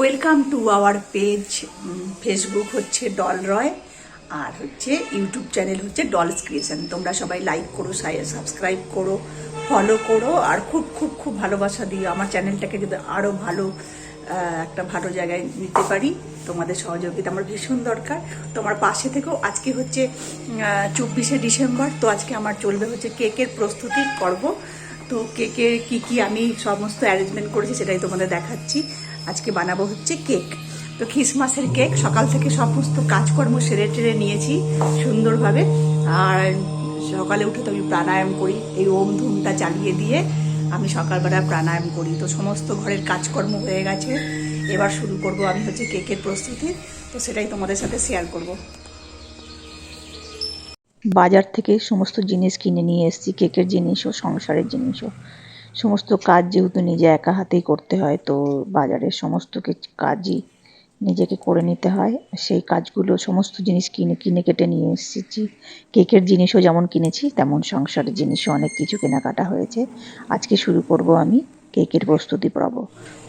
Welcome to our page Facebook হচ্ছে doll Roy আর হচ্ছে ইউটিউব চ্যানেল হচ্ছে ডলস ক্রিয়েশন। তোমরা সবাই লাইক করো সাবস্ক্রাইব করো ফলো করো, আর খুব খুব খুব ভালোবাসা দিও। আমার চ্যানেলটাকে যদি আরও ভালো একটা ভালো জায়গায় নিতে পারি, তোমাদের সহযোগিতা আমার ভীষণ দরকার। তোমার পাশে থেকেও আজকে হচ্ছে চব্বিশে ডিসেম্বর, তো আজকে আমার চলবে হচ্ছে কেকের প্রস্তুতি করব। তো কেকের কি কি আমি সমস্ত অ্যারেঞ্জমেন্ট করেছি সেটাই তোমাদের দেখাচ্ছি। আজকে বানাবো হচ্ছে কেক। তো খ্রিসমাসের কেক, সকাল থেকে সমস্ত কাজকর্ম সেরে টেরে নিয়েছি সুন্দরভাবে। আর সকালে উঠে তো আমি প্রাণায়াম করি, এই ওম ধুমটা চালিয়ে দিয়ে আমি সকালবেলা প্রাণায়াম করি। তো সমস্ত ঘরের কাজকর্ম হয়ে গেছে। এবার শুরু করব আমি হচ্ছে কেকের প্রস্তুতি। তো সেটাই তোমাদের সাথে শেয়ার করব। বাজার থেকে সমস্ত জিনিস কিনে নিয়ে এসেছি, কেকের জিনিসও, সংসারের জিনিসও। সমস্ত কাজ যেহেতু নিজে একা হাতেই করতে হয়, তো বাজারের সমস্ত কিছু কাজই নিজেকে করে নিতে হয়। সেই কাজগুলো, সমস্ত জিনিস কিনে কিনে কেটে নিয়ে এসেছি। কেকের জিনিসও যেমন কিনেছি, তেমন সংসারের জিনিসও অনেক কিছু কেনাকাটা হয়েছে। আজকে শুরু করব আমি কেকের প্রস্তুতি পর্ব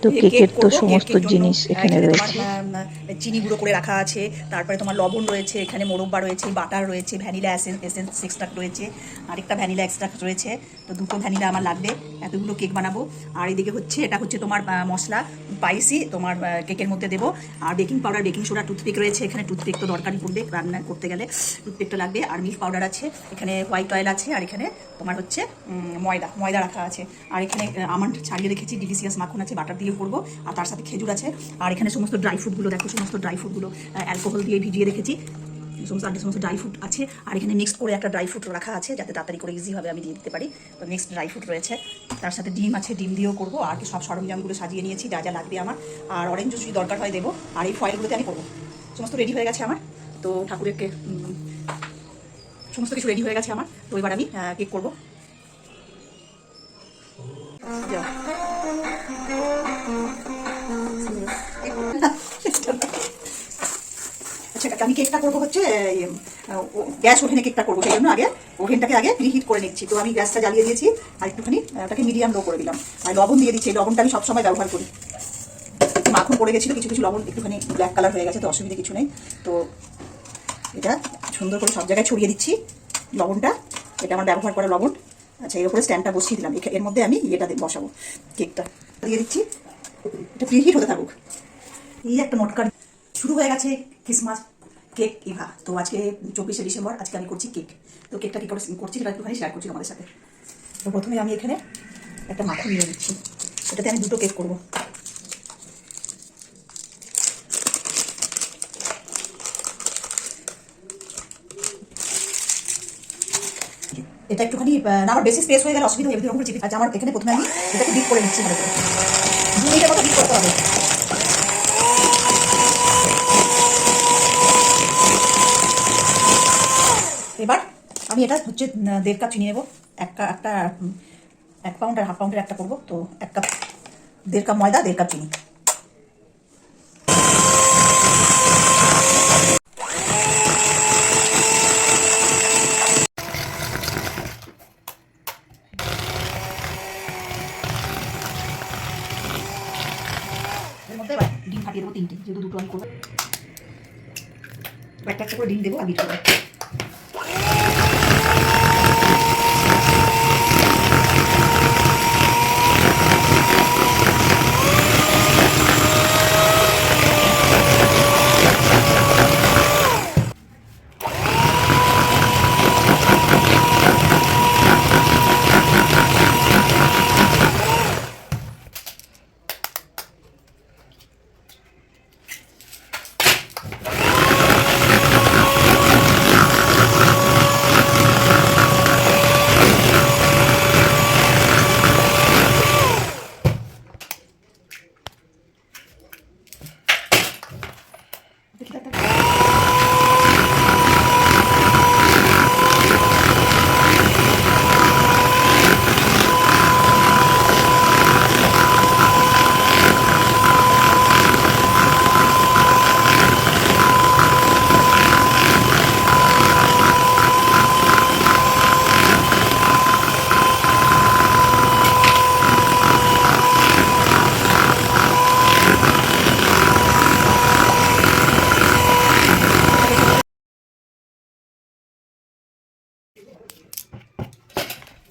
তো কেকের তো সমস্ত জিনিস এখানে রয়েছে। চিনি গুঁড়ো করে রাখা আছে। তারপরে তোমার লবণ রয়েছে এখানে মোরব্বা রয়েছে বাটার রয়েছে ভ্যানিলা এসেন্স এসেন্স এক্সট্রাক্ট রয়েছে আরেকটা ভ্যানিলা এক্সট্রাক্ট রয়েছে। তো দুটো ভ্যানিলা আমার লাগবে এতগুলো কেক বানাবো। আর এদিকে হচ্ছে এটা হচ্ছে তোমার মশলা স্পাইসি তোমার কেকের মধ্যে দেবো। আর baking powder baking soda toothpick রয়েছে এখানে টুথপিক তো দরকারই পড়বে রান্না করতে গেলে টুথপিকটা লাগবে। আর মিল্ক পাউডার আছে এখানে হোয়াইট অয়েল আছে আর এখানে তোমার হচ্ছে ময়দা ময়দা রাখা আছে। আর এখানে আমন্ড ছাড়িয়ে রেখেছি ডিলিশিয়াস মাখন আছে বাটার দিয়ে করব, আর তার সাথে খেজুর আছে। আর এখানে সমস্ত ড্রাই ফ্রুটগুলো দেখো সমস্ত ড্রাই ফ্রুটগুলো অ্যালকোহল দিয়ে ভিজিয়ে রেখেছি। সমস্ত আর সমস্ত ড্রাই ফ্রুট আছে, আর এখানে মিক্স করে একটা ড্রাই ফ্রুট রাখা আছে, যাতে তাড়াতাড়ি করে ইজিভাবে আমি দিয়ে দিতে পারি। তো নেক্সট ড্রাই ফ্রুট রয়েছে, তার সাথে ডিম আছে, ডিম দিয়েও করব, আর সব সরঞ্জামগুলো সাজিয়ে নিয়েছি, যা যা লাগবে আমার। আর অরেঞ্জ জুস যদি দরকার হয় দেবো, আর এই ফয়েলগুলোতে আমি করব। সমস্ত রেডি হয়ে গেছে আমার, তো ঠাকুরেরকে সমস্ত কিছু রেডি হয়ে গেছে আমার, তো এবার আমি কেক করব। যাও আচ্ছা আমি কেকটা করব হচ্ছে গ্যাস ওভেনে কেকটা করব, সেই জন্য আগে ওভেনটাকে আগে প্রিহিট করে নিচ্ছি। তো আমি গ্যাসটা জ্বালিয়ে দিয়েছি, আর একটুখানি ওটাকে মিডিয়াম লো করে দিলাম। আর লবণ দিয়ে দিচ্ছি লবণটা আমি সবসময় ব্যবহার করি। মাখন পড়ে গেছিল, কিছু কিছু লবণ একটুখানি ব্ল্যাক কালার হয়ে গেছে, তো অসুবিধা কিছু নেই। তো এটা সুন্দর করে সব জায়গায় ছড়িয়ে দিচ্ছি, লবণটা। এটা আমার ব্যবহার করা লবণ। আচ্ছা এর উপরে স্ট্যান্ডটা বসিয়ে দিলাম। এর মধ্যে আমি দিয়ে বসাবো, কেকটা। দিয়ে দিচ্ছি। এটা প্রিহিট হতে থাকুক। এই একটা নটকার শুরু হয়ে গেছে ক্রিসমাস কেক ইভা। তো আজকে চব্বিশে ডিসেম্বর, আজকে আমি করছি কেক তো কেকটা কী করে করছি সেটা একটুখানি শেয়ার করছি আমাদের সাথে। তো প্রথমে আমি এখানে একটা মাখন নিয়ে নিচ্ছি। এটাতে আমি দুটো কেক করব। এটা একটুখানি আমার বেশি স্পেস হয়ে গেলে অসুবিধা হয়ে যাবে চিপি আচ্ছা আমার এখানে প্রথমে আমি এটাকে ডিপ করে নিচ্ছি ভালো করে। দু ডিপ করতে হবে। এবার আমি এটা হচ্ছে দেড় কাপ চিনি নেব, এক কা- একটা এক পাউন্ড আর হাফ পাউন্ডের একটা করব, তো এক কাপ, দেড় কাপ ময়দা, দেড় কাপ চিনি। করব। একটা একটা করে ডিম দেবো করব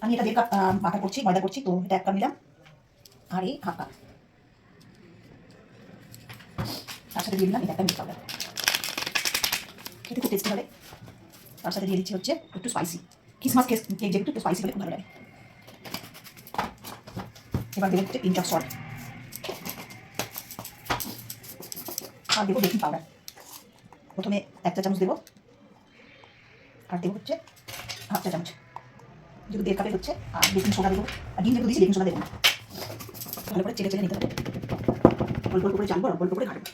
আমি এটা দেড় কাপ বাটা করছি, ময়দা করছি, তো এটা এক কাপ নিলাম। আর এই হাফ কাপ। তার সাথে দিয়ে দিলাম এটা একটা মিল্ক পাউডার খেতে খুব টেস্টি হবে। তার সাথে দিয়ে দিচ্ছি হচ্ছে একটু স্পাইসি কিসমাস কেক যেহেতু একটু স্পাইসি হলে খুব ভালো লাগে। এবার দেবো হচ্ছে পিঞ্চ অফ সল্ট আর দেবো বেকিং পাউডার প্রথমে এক চা চামচ দেবো। আর দেবো হচ্ছে হাফ চা চামচ যেহেতু দেড় কাপের হচ্ছে, আর বেকিং সোডা দেবো আর ডিম যেহেতু দিয়েছি বেকিং সোডা দেবো ভালো করে চেটে চেটে নিতে হবে। অল্প অল্প করে জানব অল্প অল্প করে ঘাটবো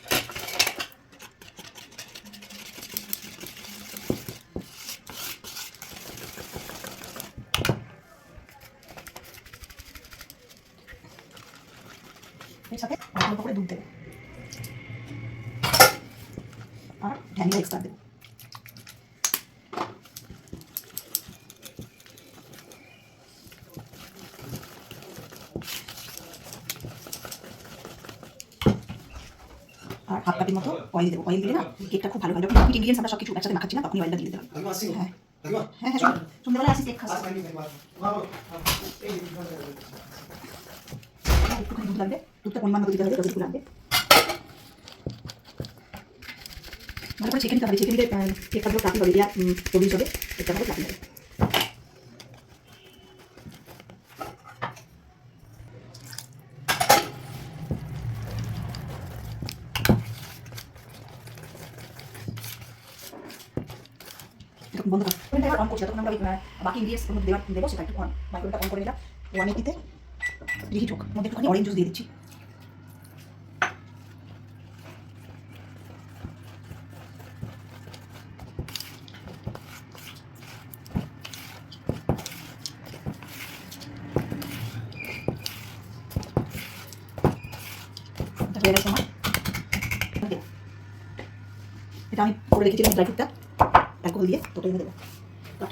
এর সাথে অল্প অল্প করে দুধ দেবো আর ভ্যানিলা এক্সট্রা দেবো আর হাফ কাপের মতো অয়েল দেবো অয়েল দিলে না কেকটা খুব ভালো হয়। যখন ইনগ্রিডিয়েন্টস আমরা সব কিছু একসাথে মাখাচ্ছি না তখনই অয়েলটা দিয়ে দিতে হ্যাঁ। হ্যাঁ হ্যাঁ সন্ধ্যে- সন্ধ্যেবেলা আসি কেক হ্যাঁ, একটুখানি দুধ লাগবে। দুধটা পরিমাণ মতো দিতে হবে যতটুকু লাগবে। ভালো করে ছেঁকে নিতে হবে। ছেঁকে নিলে কেকটা পুরো ফ্লাফি হবে দিয়া তৈরি হবে। কেকটা ভালো ফ্লাফি হবে। এরকম বন্ধ কর ওটা এবার অন করছি তখন আমরা বাকি ইনগ্রিডিয়েন্টস মধ্যে দেওয়ার দেবো, সেটা একটু মাইক্রোটা অন করে নিলাম। ওয়ান এইটিতে রিহিট হোক মধ্যে একটুখানি অরেঞ্জ জুস দিয়ে দিচ্ছি। এটা আমি করে রেখেছিলাম ড্রাই ফ্রুটটা অ্যালকোহল দিয়ে তোটা এনে দেবো কাট।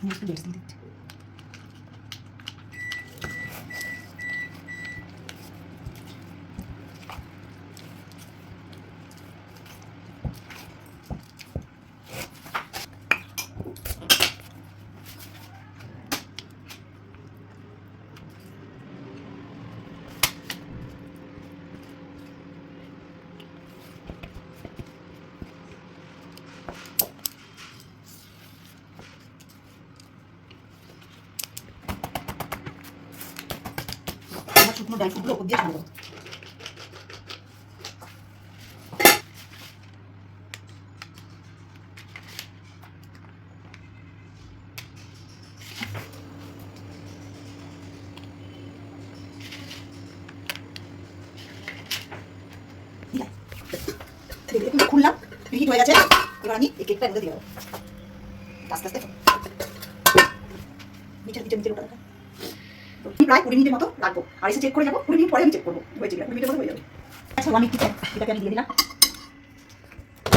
আমি একটু বেশি শুকনো ড্রাই ফ্রুটগুলো ওপর দিয়ে ছড়িয়ে দেবো খুললাম হিট হয়ে গেছে। এবার আমি এই কেকটা মধ্যে দিয়ে দেবো। আস্তে আস্তে। নিচে নিচে নিচে ওটা প্রায় কুড়ি মিনিটের মতো লাগবো। আর এসে চেক করে যাব, কুড়ি মিনিট পরে আমি চেক করব। হয়েছে কিনা কুড়ি মিনিটের মতো হয়ে যাবে। আচ্ছা ওয়ান এইটি এটাকে আমি দিয়ে দিলাম।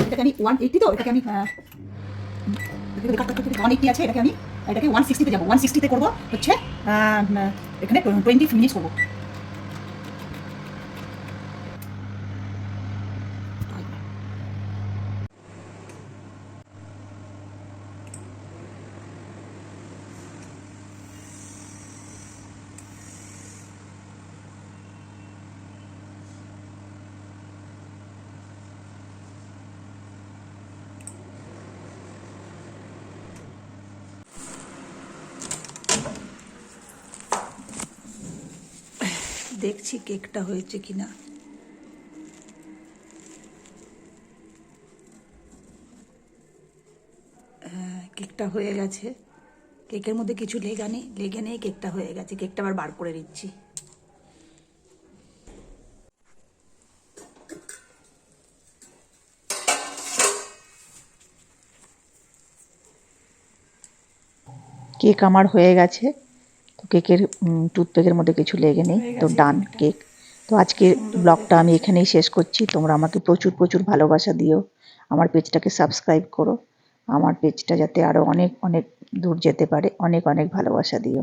এটাকে আমি ওয়ান এইট্টি তো? এটাকে আমি ওয়ান এইটটি আছে, এটাকে আমি, এটাকে ওয়ান সিক্সটিতে যাব। ওয়ান সিক্সটিতে করব, হচ্ছে এখানে টোয়েন্টি মিনিটস করব। দেখছি কেকটা হয়েছে কিনা। হ্যাঁ কেকটা হয়ে গেছে। কেকের মধ্যে কিছু লেগা নেই, লেগে নেই, কেকটা হয়ে গেছে। কেকটা আবার বার করে দিচ্ছি কেক আমার হয়ে গেছে। কেকের টুথপেকের মধ্যে কিছু লেগে নেই। তো ডান কেক তো আজকের ব্লগটা আমি এখানেই শেষ করছি। তোমরা আমাকে প্রচুর প্রচুর ভালোবাসা দিও। আমার পেজটাকে সাবস্ক্রাইব করো। আমার পেজটা যাতে আরও অনেক অনেক দূর যেতে পারে। অনেক অনেক ভালোবাসা দিও।